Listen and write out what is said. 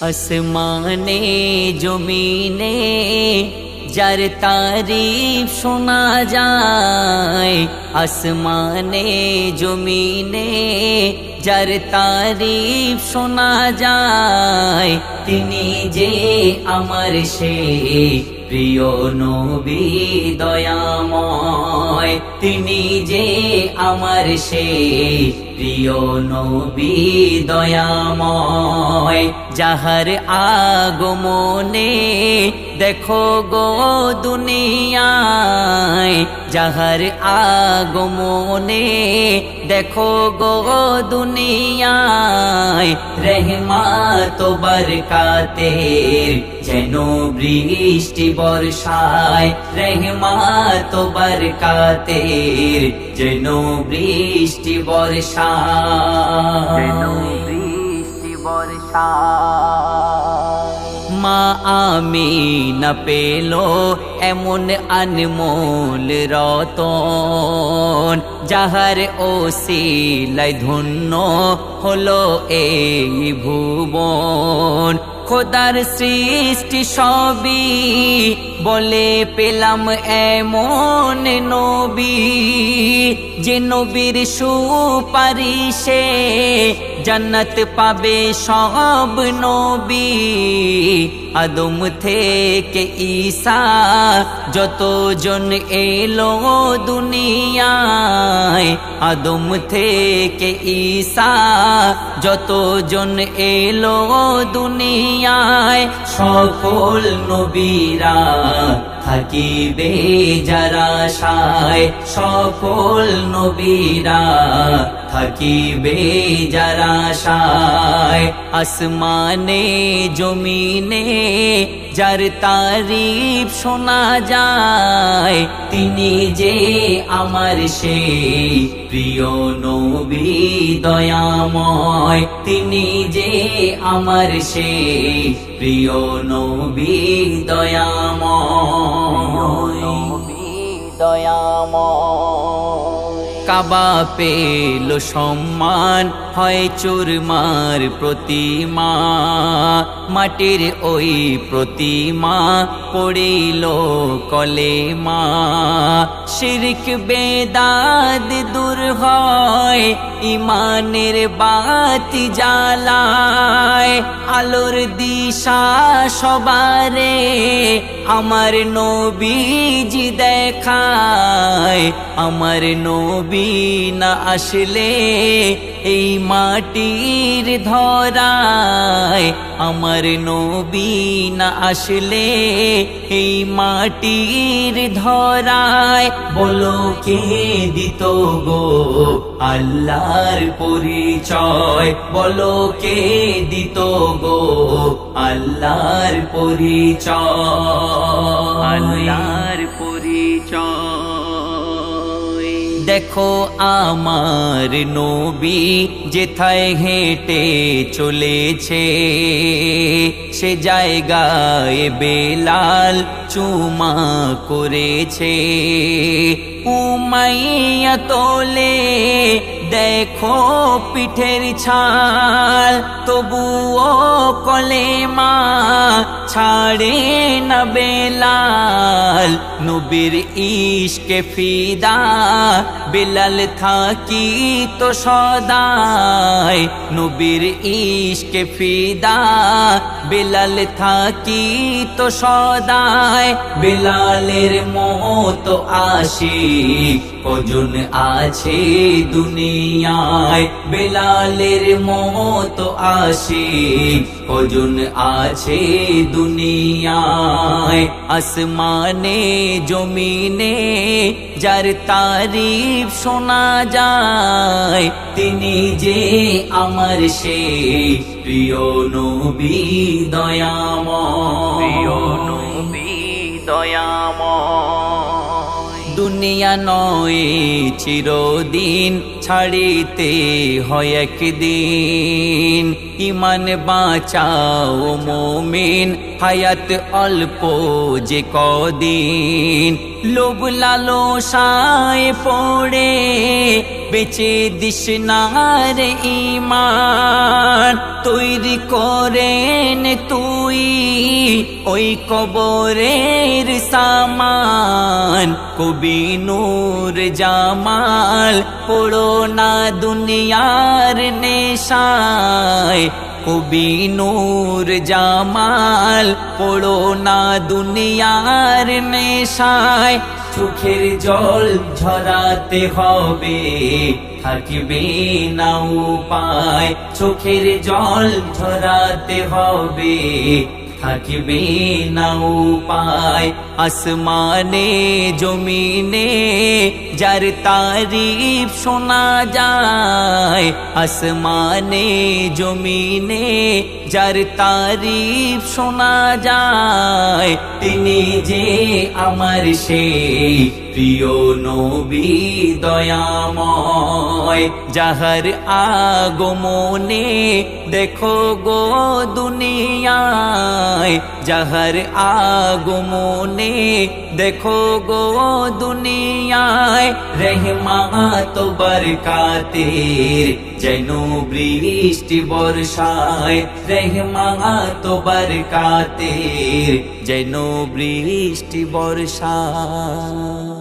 আসমানে, জমিনে, যার তারিফ শোনা যায়। আসমানে, জমিনে, যার তারিফ শোনা যায়। তিনি যে আমার সে প্রিয় নবী, দয়াময়। তিনি যে আমার সে প্রিয় নবী দয়াময় যাহার আগমনে দেখো গো দুনিয়ায় যাহার আগমনে দেখো গো দুনিয়ায়, রহমাত বরকাতে যেন বৃষ্টি বর্ষায়, রহমাত বরকাতে যেন বৃষ্টি বর্ষায়। বৃষ্টি বর্ষায়। মা আমি না পেল এমন আনমোল রতন। যাহার ও শিলাই ধন্য হলো এই ভুবন। খোদার সৃষ্টি সবই বলে পেলাম এমন নবী। যে নবীর সুপারিশে জান্নাত পাবে সব নবী। আদম থেকে ঈসা যতজন এলো দুনিয়ায়। আদম থেকে ঈসা যতজন এলো দুনিয়ায়। সকল নবীরা থাকিবে যারা সায় সকল নবীরা। থাকিবে যারা সায় আসমানে জমিনে যার তারিফ শোনা যায়, তিনি যে আমার সে প্রিয় নবী দয়াময়, তিনি যে আমার সে প্রিয় নবী দয়াময়। দয়াময়। কাবা পেল সম্মান, হয় চুরমার প্রতিমা। মাটির ওই প্রতিমা পড়িল কলেমা। শিরিক বেদাদ দূর হয়, ইমানের বাতি জ্বালায়। আলোর দিশা সবারে আমার নবীজি দেখায়, আমার নবী না আসলে এই মাটির ধরায়, আমার নবী না আসলে এই মাটির ধরায়, বলো কে দিত গো আল্লাহর পরিচয় বলো কে দিত গো? আল্লাহর পরিচয়। আল্লাহর পরিচয়। দেখো আমার নবী যেথায় হেঁটে চলেছে, সে জায়গায় বেলাল চুমা করেছে। উমাইয়া তোলে, দেখো পিঠের ছাল, তবুও কলেমা ছাড়ে না বেলাল নবীর ইশকে ফিদা বেলাল থাকি তো সদায় নবীর ইশকে ফিদা বেলাল থাকি তো সদায় বেলালের মতো আসি কজন আছে দুনিয়ায় বেলালের মতো আসি কজন আছে দুনিয়ায় আসমানে জমিনে যার তারিফ শোনা যায় তিনি যে আমার সে প্রিয় নবী দয়াময়। প্রিয় নবী দয়াময়। দুনিয়া নয় চিরদিন ছাড়িতে হয় একদিন। ইমান বাঁচাও মোমিন, হায়াত অল্প যে কদিন। লোভ লালসায় পড়ে, বেঁচে দিস নার ইমান তৈরি করেন তুই ওই কবরের সামান। কবি নূর জামাল, পড়ো না দুনিয়ার নেশায় কবি নূর জামাল, পড়ো না দুনিয়ার নেশায়। চোখের জল ঝরাতে হবে, থাকবে না উপায়। চোখের জল ঝরাতে হবে থাকবে না উপায়। আসমানে, জমিনে, যার তারিফ শোনা যায়। আসমানে, জমিনে, যার তারিফ শোনা যায়। তিনি যে আমার সেই প্রিয় নবী দয়াময়। যাহার আগমনে দেখো গো দুনিয়ায় যাহার আগমনে দেখো গো দুনিয়ায়, রহমাত বরকাতের, যেন বৃষ্টি বর্ষায়, রহমাত বরকাতের, যেন বৃষ্টি বর্ষায়।